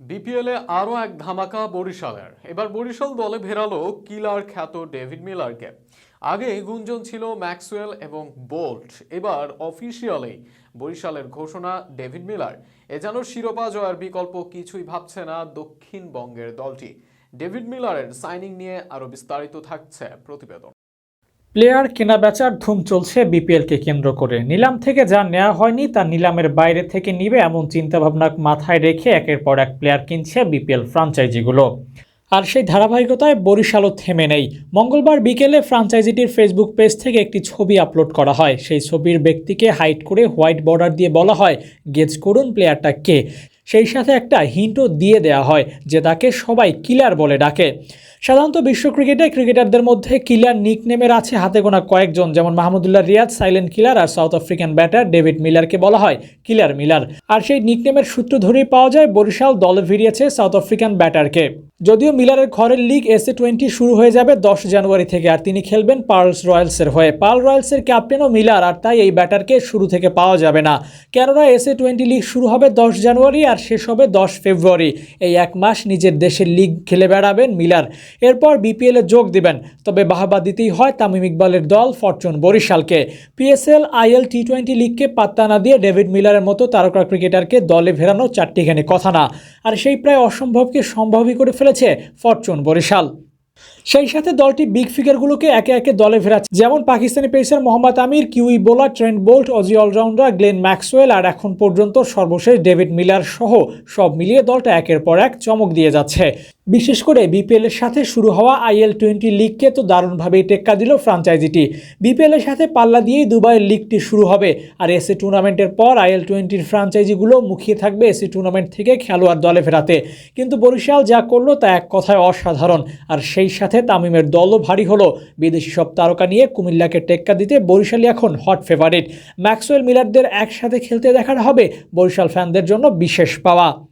বিপিএলে আরও এক ধামাকা বরিশালের। এবার বরিশাল দলে ভেরালো কিলার খ্যাত ডেভিড মিলারকে। আগে গুঞ্জন ছিল ম্যাক্সওয়েল এবং বোল্ট। এবার অফিসিয়ালি বরিশালের ঘোষণা ডেভিড মিলার। এ যেন শিরোপা জয়ের বিকল্প কিছুই ভাবছে না দক্ষিণবঙ্গের দলটি। ডেভিড মিলারের সাইনিং নিয়ে আরও বিস্তারিত থাকছে প্রতিবেদন। প্লেয়ার কেনা বেচার ধুম চলছে বিপিএলকে কেন্দ্র করে। নিলাম থেকে যা নেওয়া হয়নি তা নিলামের বাইরে থেকে নিবে এমন চিন্তাভাবনা মাথায় রেখে একের পর এক প্লেয়ার কিনছে বিপিএল ফ্রাঞ্চাইজিগুলো। আর সেই ধারাবাহিকতায় বরিশালও থেমে নেই। মঙ্গলবার বিকেলে ফ্রাঞ্চাইজিটির ফেসবুক পেজ থেকে একটি ছবি আপলোড করা হয়। সেই ছবির ব্যক্তিকে হাইট করে হোয়াইট বর্ডার দিয়ে বলা হয়, গেজ করুন প্লেয়ারটা কে? সেই সাথে একটা হিন্টও দিয়ে দেওয়া হয় যে তাকে সবাই কিলার বলে ডাকে। সাধারণত বিশ্ব ক্রিকেটে ক্রিকেটারদের মধ্যে কিলার নিকনেমের আছে হাতে গোনা কয়েকজন, যেমন মাহমুদুল্লাহ রিয়াদ, সাইলেন্ট কিলার আর সাউথ আফ্রিকান ব্যাটার ডেভিড মিলারকে বলা হয় কিলার মিলার। আর সেই নিকনেমের সূত্র ধরেই পাওয়া যায় বরিশাল দলে ভিড়িয়েছে সাউথ আফ্রিকান ব্যাটারকে। যদিও মিলারের ঘরের লিগ এসএ টোয়েন্টি শুরু হয়ে যাবে দশ জানুয়ারি থেকে, আর তিনি খেলবেন পার্লস রয়্যালসের হয়ে। পার্ল রয়্যালসের ক্যাপ্টেনও মিলার, আর তাই এই ব্যাটারকে শুরু থেকে পাওয়া যাবে না। কেননা এসএ টোয়েন্টি লিগ শুরু হবে দশ জানুয়ারি আর শেষ হবে দশ ফেব্রুয়ারি। এই এক মাস নিজের দেশের লিগ খেলে বেড়াবেন মিলার। এরপর বিপিএলে যোগ দিবেন। তবে বাহবা দিতেই হয় তামিম ইকবালের দল ফরচুন বরিশালকে। পিএসএল আইএল টি টোয়েন্টি লিগকে পাত্তা না দিয়ে ডেভিড মিলারের মতো তারকা ক্রিকেটারকে দলে ফেরানো চারটিখানি কথা না। আর সেই প্রায় অসম্ভবকে সম্ভবই করে ফেলেছে ফরচুন বরিশাল। সেই সাথে দলটি বিগ ফিগারগুলোকে একে একে দলে ফেরাচ্ছে। যেমন Pakistani pacer Mohammad Amir, Kiwi bowler, Trent Boult Aussie allrounder Glenn Maxwell আর এখন পর্যন্ত সর্বশেষ ডেভিড মিলার সহ সব মিলিয়ে দলটা একের পর এক চমক দিয়ে যাচ্ছে। বিশেষ করে বিপিএল এর সাথে শুরু হওয়া আইএল টোয়েন্টি লিগকে তো দারুণভাবেই টেক্কা দিল ফ্রাঞ্চাইজিটি বিপিএল এর সাথে পাল্লা দিয়েই দুবাইয়ের লিগটি শুরু হবে। আর এসি টুর্নামেন্টের পর আইএল টোয়েন্টির ফ্রাঞ্চাইজিগুলো মুখিয়ে থাকবে এসি টুর্নামেন্ট থেকে খেলোয়াড় দলে ফেরাতে। কিন্তু বরিশাল যা করল তা এক কথায় অসাধারণ। আর সেই সাথে তামিমের দলও ভারী হলো। বিদেশি সব তারকা নিয়ে কুমিল্লাকে টেক্কা দিতে বরিশালই এখন হট ফেভারিট ম্যাক্সওয়েল মিলারদের একসাথে খেলতে দেখার হবে বরিশাল ফ্যানদের জন্য বিশেষ পাওয়া।